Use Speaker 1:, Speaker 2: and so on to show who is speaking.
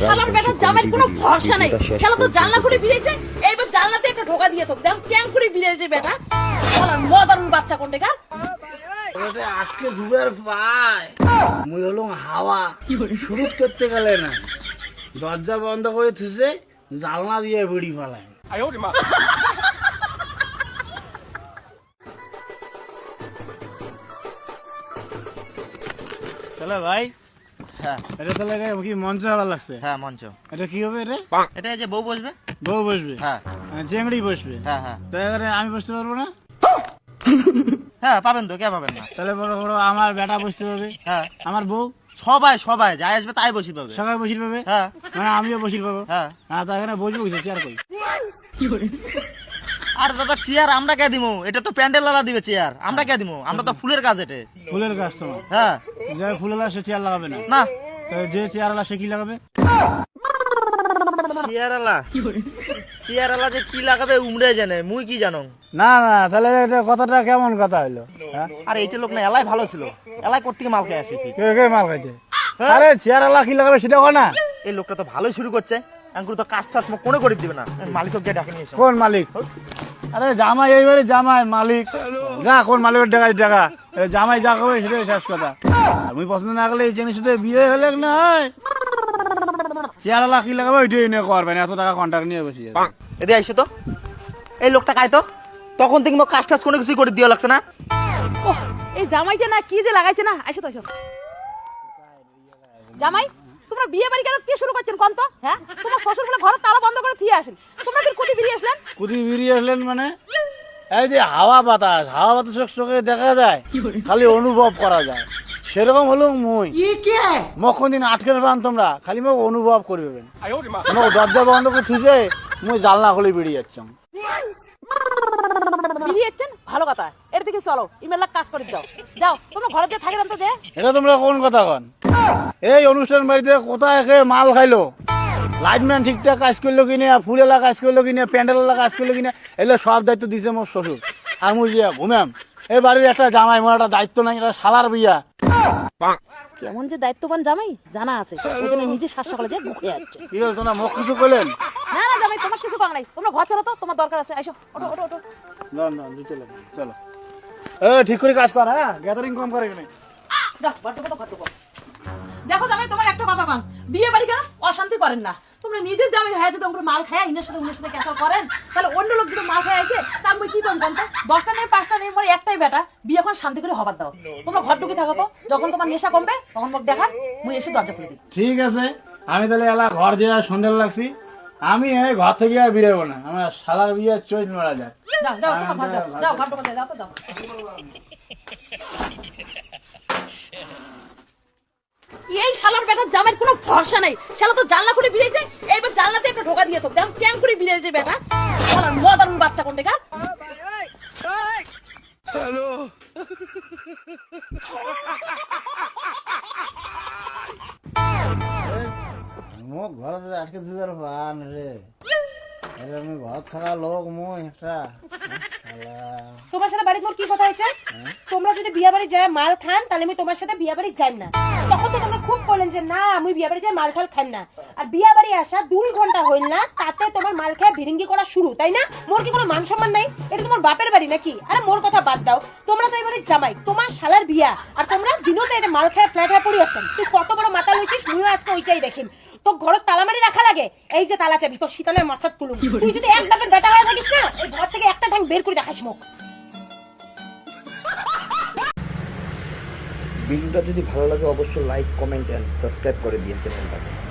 Speaker 1: শালার বেটার জামাইয়ের কোনো ভরসা নাই। শালা তো জানলা খুলে বিড়েছে এইবার জানলাতে একটা ঢোকা দিয়ে তো দেখ ক্যাং করে বিড়েছে বেটা? শালার মদার বাচ্চা কোনটা কার
Speaker 2: আটকে জুবের পায়। মুই হলো হাওয়া। শুরু করতে গেলে না। দরজা বন্ধ করে থুসে জালনা দিয়ে বেড়ি ফেলায় তাহলে ভাই
Speaker 3: হ্যাঁ।
Speaker 2: এটা তাহলে এটা কি মঞ্চ ভালো লাগছে?
Speaker 3: হ্যাঁ মঞ্চ।
Speaker 2: এটা কি হবে এটা?
Speaker 3: এটা যে বউ বসবে?
Speaker 2: বউ বসবে?
Speaker 3: হ্যাঁ।
Speaker 2: চেংড়ি বসবে?
Speaker 3: হ্যাঁ হ্যাঁ।
Speaker 2: তাই এবারে আমি বসতে পারব না?
Speaker 3: হ্যাঁ পাবেন তো কে পাবেন না?
Speaker 2: তাহলে বড় বড় আমার বেটা বসতে হবে
Speaker 3: হ্যাঁ।
Speaker 2: আমার বউ?
Speaker 3: সবাই সবাই যাই আসবে তাই বসি পাবে।
Speaker 2: সবাই বসির পাবে?
Speaker 3: হ্যাঁ।
Speaker 2: মানে আমিও বসির পাবো।
Speaker 3: হ্যাঁ।
Speaker 2: হ্যাঁ তা এখানে বসবো চেয়ার করি?
Speaker 3: আর দাদা চেয়ার আমরা কে দিমু? এটা তো প্যান্ডেল লালা দিবে চেয়ার আমরা কে দিমু? আমরা তো ফুলের কাজ এটা।
Speaker 2: ফুলের কাস্টমার
Speaker 3: হ্যাঁ।
Speaker 2: যে ফুলেলা সে চেয়ার লাগাবে না।
Speaker 3: না।
Speaker 2: তো যে চেয়ারওয়ালা সে কি লাগাবে?
Speaker 3: চেয়ারালা চেয়ারালা যে কি লাগাবে উমরে জানে। মুই কি জানো?
Speaker 2: না না তাহলে এটা কথাটা কেমন কথা হলো হ্যাঁ?
Speaker 3: আর এইটা লোক না এলাই ভালো ছিল। এলাই করতে গিয়ে মাল খেয়ে আসি
Speaker 2: কে কে মাল খাইছে? আরে চেয়ারওয়ালা কি লাগাবে সেটা কয় না?
Speaker 3: এই লোকটা তো ভালোই শুরু করছে। আঙ্কুর তো কাজ টাজ কোনো করে দিবে না? মালিক গিয়ে ডাকে নিয়ে এসো।
Speaker 2: কোন মালিক? আরে জামাই এইবারে জামাই মালিক। যা কোন মালিকের টাকা টাকা। জামাই যা করবে সেটাই শেষ কথা। আমি পছন্দ না করলে এই জিনিসটা বিয়ে হলে না লাগাবে ওইটাই নিয়ে করবেন এত টাকা কন্ট্রাক্ট নিয়ে বসে
Speaker 3: এদি আইসো তো। এই লোকটা কাই তো? তখন থেকে কাজ টাজ কোনো কিছুই করে দিয়ে লাগছে না।
Speaker 1: এই জামাইটা না কি যে লাগাইছে না আইসো তো আইসো। জামাই তোমরা বিয়ে বাড়ি কেন কি শুরু করছেন কোন তো হ্যাঁ? তোমার শ্বশুর বলে ঘরের তালা বন্ধ করে থিয়ে আসেন। তোমরা ফির কোথায় বেরিয়ে আসলেন?
Speaker 2: কুদি বেরিয়ে আসলেন মানে? এই যে হাওয়া বাতাস হাওয়া বাতাস চোখে দেখা যায় খালি অনুভব করা যায়। সেরকম হলো মুই। মোক দিন আটকে পান তোমরা খালি মোক অনুভব করে দেবেন। মোক দরজা বন্ধ করে থুছে মুই জানলা খুলে বেরিয়ে যাচ্ছ।
Speaker 1: বেরিয়ে যাচ্ছেন? ভালো কথা। এর দিকে চলো ইমেল কাজ করে দাও। যাও তোমরা ঘরে যে থাকে না তো যে।
Speaker 2: এটা তোমরা কোন কথা কন? এই অনুষ্ঠান বাড়িতে কোথায় খেয়ে মাল খাইলো? লাইটম্যান ঠিকঠাক কাজ করল কিনে ফুলেলা কাজ করল কিনে প্যান্ডেলা কাজ করল কিনে এগুলো সব দায়িত্ব দিছে মোর শ্বশুর। আর মুই যে ঘুমাম এই বাড়ির একটা জামাই মোর একটা দায়িত্ব নাই এটা সালার বিয়া।
Speaker 1: কেমন যে দায়িত্ববান জামাই জানা আছে। ওই জন্য নিজে শ্বাস সকালে যে যাচ্ছে
Speaker 2: কি হল মুখ কিছু করলেন?
Speaker 1: না না জামাই তোমার কিছু নাই। তোমরা ঘর চলো তো তোমার দরকার আছে। আইসো।
Speaker 2: না না চলো চলো। এ ঠিক করে কাজ কর হ্যাঁ? গ্যাদারিং কম করে এখানে।
Speaker 1: তো। দেখো জামাই তোমার একটা কথা কন। বিয়ে বাড়ি কেন অশান্তি করেন না। তোমরা নিজের জামাই হয়ে যদি তোমরা মাল খায় ইনের সাথে উনের সাথে ক্যাসাল করেন তাহলে অন্য লোক যদি মাল খায় আসে তা আমি কি করব তো দশটা নেই পাঁচটা নেই পরে একটাই বেটা। বিয়ে এখন শান্তি করে হবার দাও। তোমরা ঘর ঢুকি থাকো তো। যখন তোমার নেশা কমবে তখন মোক দেখান মুই এসে দরজা খুলে দিই
Speaker 2: ঠিক আছে। আমি তাহলে এলা ঘর যে সন্ধ্যা লাগছি আমি এই ঘর থেকে আর বেরোবো না। আমার শালার বিয়ে চৈত মারা যাক
Speaker 1: যাও যাও তোমার ঘর যাও। যাও ঘর ঢুকে যাও তো যাও। এই শালার বেটার জামের কোনো ভরসা নেই। শালা তো জানলা খুলে বিড়েছে এইবার জানলাতে একটা ঢোকা দিয়ে তো দেখ ক্যাং করে বিড়েছে বেটা। শালার মদার বাচ্চা কোনটা কার
Speaker 2: মোক ঘৰত আটকে দিবার পান রে। আমি ঘর থাকা লোক মই একটা।
Speaker 4: তোমার সাথে বাড়িতে মোর কি কথা হয়েছে? তোমরা যদি বিয়া বাড়ি যায় মাল খান তাহলে আমি তোমার সাথে বিয়া বাড়ি যাই না। তখন তো তোমরা খুব বললেন যে না আমি বিয়া বাড়ি যাই মাল খাল খান না। আর বিয়া বাড়ি আসা দুই ঘণ্টা হইল না তাতে তোমার মাল খায় ভিরিঙ্গি করা শুরু তাই না? মোর কি কোনো মান সম্মান নাই? এটা তোমার বাপের বাড়ি নাকি? আরে মোর কথা বাদ দাও। তোমরা তো এবারে জামাই তোমার শালার বিয়া আর তোমরা দিনও তো এটা মাল খায় ফ্ল্যাট হয়ে পড়ি আছেন। তুই কত বড় মাথা লইছিস মুইও আজকে ওইটাই দেখিম। তো ঘরের তালা মারি রাখা লাগে? এই যে তালা চাবি তোর শীতলের মাথাত তুলুম তুই যদি এক বাপের বেটা হয়ে থাকিস না এই ঘর থেকে একটা ঠ্যাং বের করে দেখাস মুখ।
Speaker 5: ভিডিওটা যদি ভালো লাগে অবশ্যই লাইক কমেন্ট অ্যান্ড সাবস্ক্রাইব করে দিয়েছে চ্যানেলটাকে